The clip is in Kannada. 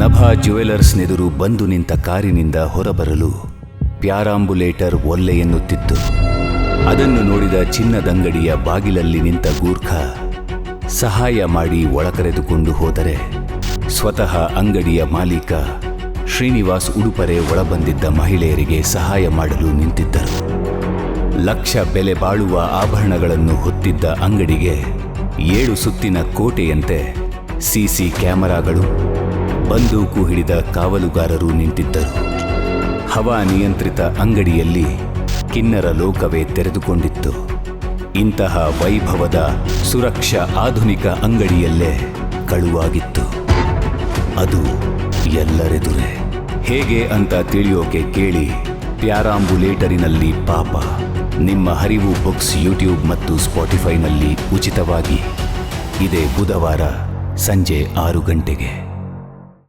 ನಭಾ ಜ್ಯುವೆಲರ್ಸ್ನೆದುರು ಬಂದು ನಿಂತ ಕಾರಿನಿಂದ ಹೊರಬರಲು ಪ್ಯಾರಾಂಬುಲೇಟರ್ ಒಲ್ಲೆ ಎನ್ನುತ್ತಿತ್ತು. ಅದನ್ನು ನೋಡಿದ ಚಿನ್ನದಂಗಡಿಯ ಬಾಗಿಲಲ್ಲಿ ನಿಂತ ಗೂರ್ಖ ಸಹಾಯ ಮಾಡಿ ಒಳಕರೆದುಕೊಂಡು ಹೋದರೆ ಸ್ವತಃ ಅಂಗಡಿಯ ಮಾಲೀಕ ಶ್ರೀನಿವಾಸ್ ಉಡುಪರೆ ಒಳಬಂದಿದ್ದ ಮಹಿಳೆಯರಿಗೆ ಸಹಾಯ ಮಾಡಲು ನಿಂತಿದ್ದರು. ಲಕ್ಷ ಬೆಲೆ ಬಾಳುವ ಆಭರಣಗಳನ್ನು ಹೊತ್ತಿದ್ದ ಅಂಗಡಿಗೆ ಏಳು ಸುತ್ತಿನ ಕೋಟೆಯಂತೆ ಸಿಸಿ ಕ್ಯಾಮೆರಾಗಳು ಬಂದೂಕು ಹಿಡಿದ ಕಾವಲುಗಾರರು ನಿಂತಿದ್ದರು. ಹವಾ ನಿಯಂತ್ರಿತ ಅಂಗಡಿಯಲ್ಲಿ ಕಿನ್ನರ ಲೋಕವೇ ತೆರೆದುಕೊಂಡಿತ್ತು. ಇಂತಹ ವೈಭವದ ಸುರಕ್ಷಾ ಆಧುನಿಕ ಅಂಗಡಿಯಲ್ಲೇ ಕಳುವಾಗಿತ್ತು. ಅದು ಎಲ್ಲರೆದುರೇ. ಹೇಗೆ ಅಂತ ತಿಳಿಯೋಕೆ ಕೇಳಿ ಪ್ಯಾರಾಂಬುಲೇಟರಿನಲ್ಲಿ ಪಾಪ. ನಿಮ್ಮ ಹರಿವು ಬುಕ್ಸ್ ಯೂಟ್ಯೂಬ್ ಮತ್ತು ಸ್ಪಾಟಿಫೈನಲ್ಲಿ ಉಚಿತವಾಗಿ. ಇದೇ ಬುಧವಾರ ಸಂಜೆ ಆರು ಗಂಟೆಗೆ.